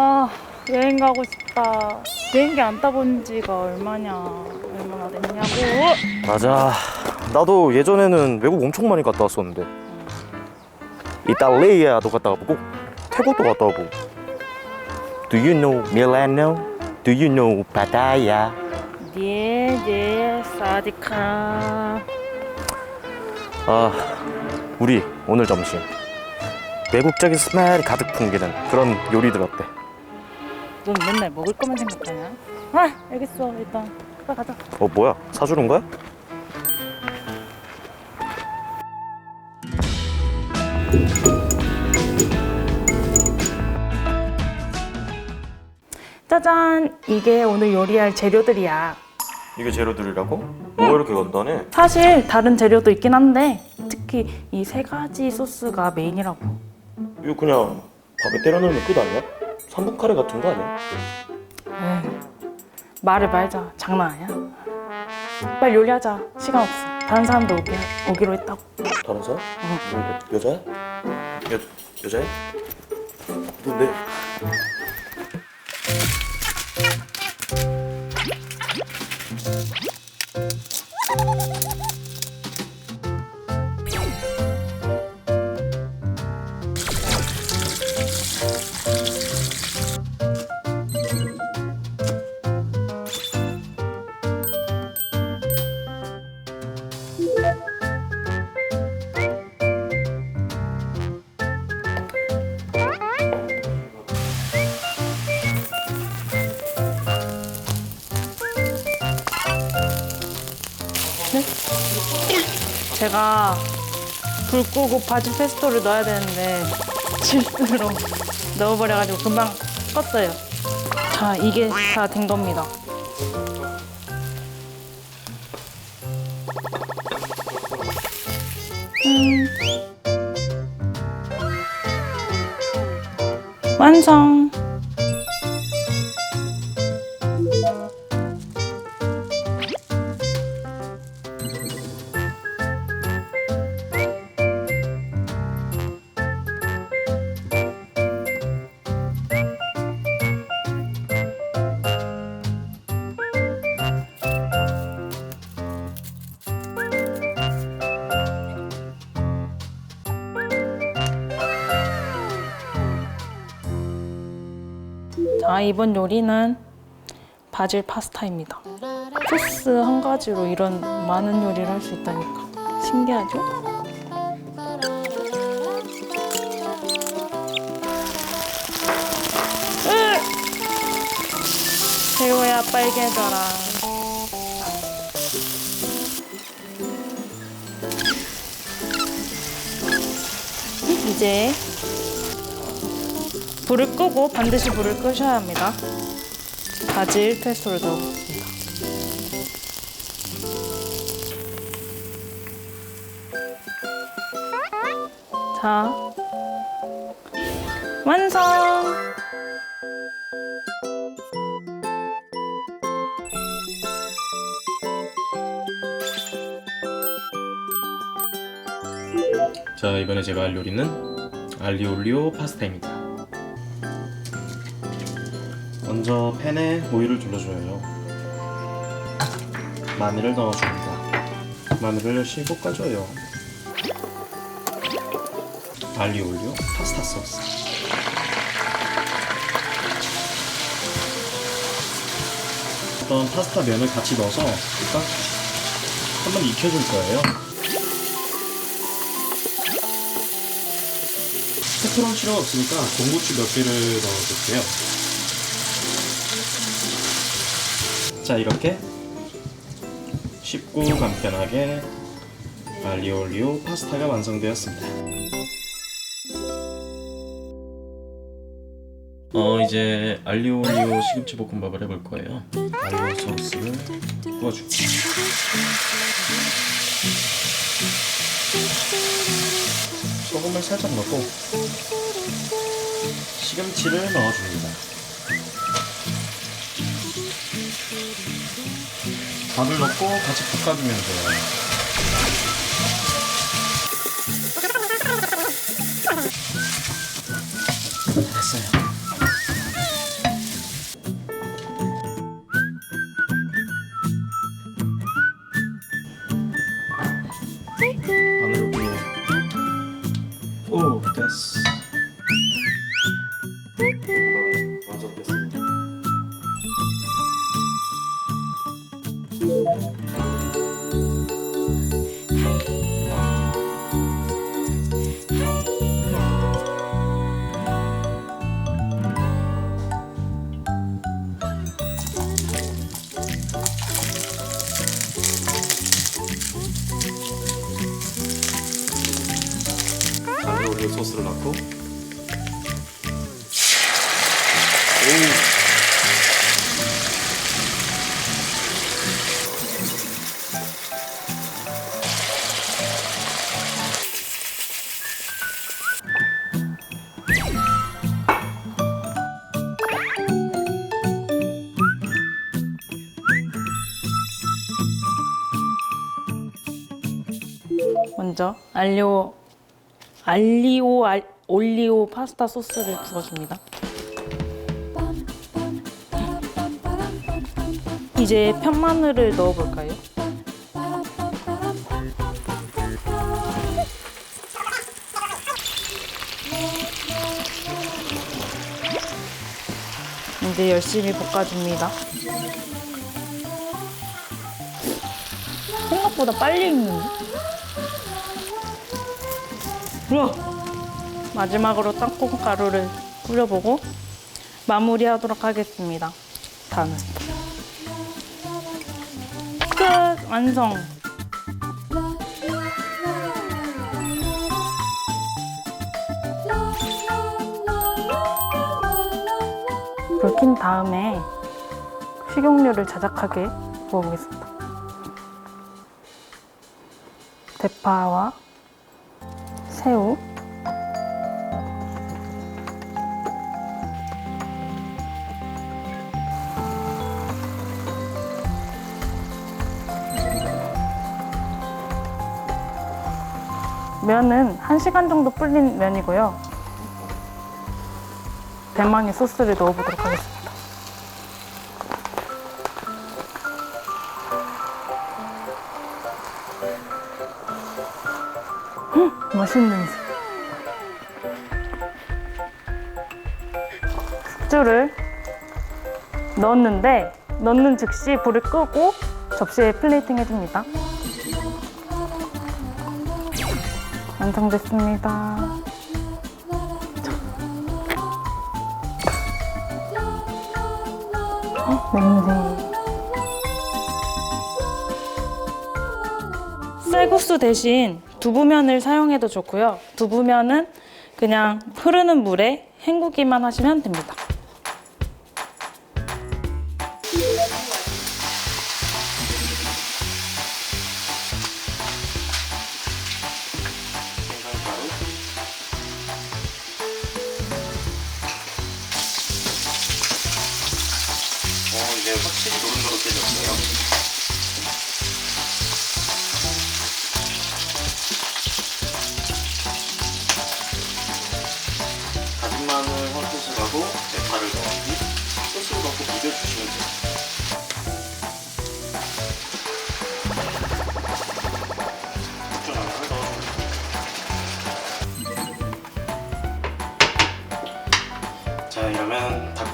아 여행 가고 싶다. 비행기 안 타본 지가 얼마냐 얼마나 됐냐고. 맞아. 나도 예전에는 외국 엄청 많이 갔다 왔었는데. 이탈리아도 갔다 와보고 태국도 갔다 와보고. Do you know Milano? Do you know Pattaya? 네네 사디카. 아, 우리 오늘 점심 외국적인 스멜이 가득 풍기는 그런 요리들 어때? 넌 맨날 먹을 거만 생각하냐? 아 알겠어 일단 빨리 가자. 어 뭐야? 사주는 거야? 짜잔 이게 오늘 요리할 재료들이야. 이게 재료들이라고? 뭐가 이렇게 간단해? 사실 다른 재료도 있긴 한데 특히 이 세 가지 소스가 메인이라고. 이거 그냥 밥에 때려 넣으면 끝 아니야? 3분 카레 같은 거 아니야? 에이, 말을 말자. 장난 아니야? 빨리 요리하자. 시간 없어. 다른 사람도 오기, 오기로 했다고. 다른 사람? 뭐, 여자야? 여, 여자야? 뭔데? 제가 불 끄고 바질 페스토를 넣어야 되는데 실수로 넣어버려가지고 금방 껐어요. 자, 이게 다 된 겁니다. 음. 완성. 자, 이번 요리는 바질 파스타입니다. 소스 한 가지로 이런 많은 요리를 할 수 있다니까. 신기하죠? 으! 새우야 빨개져라. 이제 불을 끄고 반드시 불을 끄셔야 합니다. 바질 페스토를 넣어봅니다. 자, 완성! 자 이번에 제가 할 요리는 알리올리오 파스타입니다 먼저 팬에 오일을 둘러줘요. 마늘을 넣어줍니다. 마늘을 열심히 볶아줘요. 알리올리오 파스타 소스. 어떤 파스타 면을 같이 넣어서 일단 한번 익혀줄 거예요. 필요 없으니까 공고추 몇 개를 넣어줄게요. 자 이렇게 쉽고 간편하게 알리올리오 파스타가 완성되었습니다. 어 이제 알리올리오 시금치 볶음밥을 해볼 거예요. 알리오 소스를 부어줄게요. 소금을 살짝 넣고 시금치를 넣어줍니다. 밥을 넣고 같이 볶아주면 돼 소스를 넣고. 먼저 알리오 알리오 알, 올리오 파스타 소스를 부어줍니다. 이제 편마늘을 넣어볼까요? 이제 열심히 볶아줍니다. 생각보다 빨리 익는데? 우와! 마지막으로 땅콩 가루를 뿌려보고 마무리하도록 하겠습니다. 다는 끝! 완성! 불 킨 다음에 식용유를 자작하게 부어보겠습니다. 대파와 새우 면은 1시간 정도 불린 면이고요. 대망의 소스를 넣어보도록 하겠습니다. 음, 맛있는. 숙주를 넣었는데 넣는 즉시 불을 끄고 접시에 플레이팅 해줍니다. 완성됐습니다. 어, 냄새. 쌀국수 대신 두부면을 사용해도 좋고요. 두부면은 그냥 흐르는 물에 헹구기만 하시면 됩니다.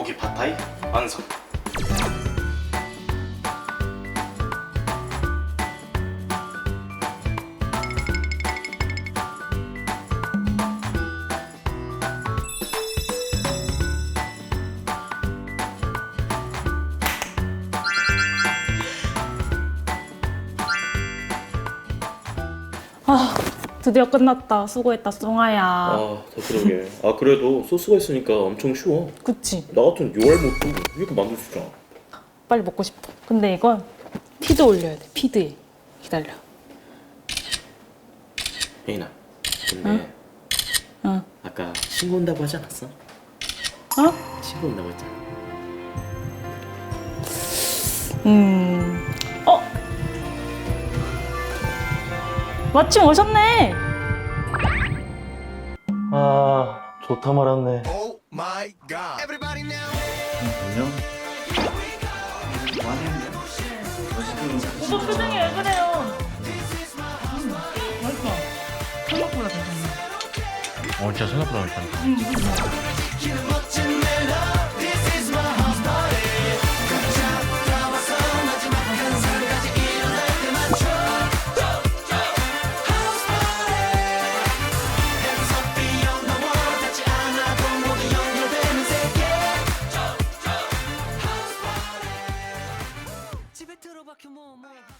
고기 팟타이 완성. 아, 드디어 끝났다. 수고했다, 송아야. 아, 더 그러게. 아, 그래도 소스가 있으니까 엄청 쉬워. 그치? 나 같은 요알 못도 이렇게 만들 수 있잖아. 빨리 먹고 싶어. 근데 이건 피드 올려야 돼. 피드에. 기다려. 혜인아, 근데 응. 아까 친구 온다고 하지 않았어? 어? 친구 온다고 했잖아. 음. 마침 오셨네. 아 좋다 말았네. Oh. 안녕. 오빠 표정이 왜 그래요? 음, 맛있어. 생각보다 괜찮네. 어 진짜 생각보다 맛있다.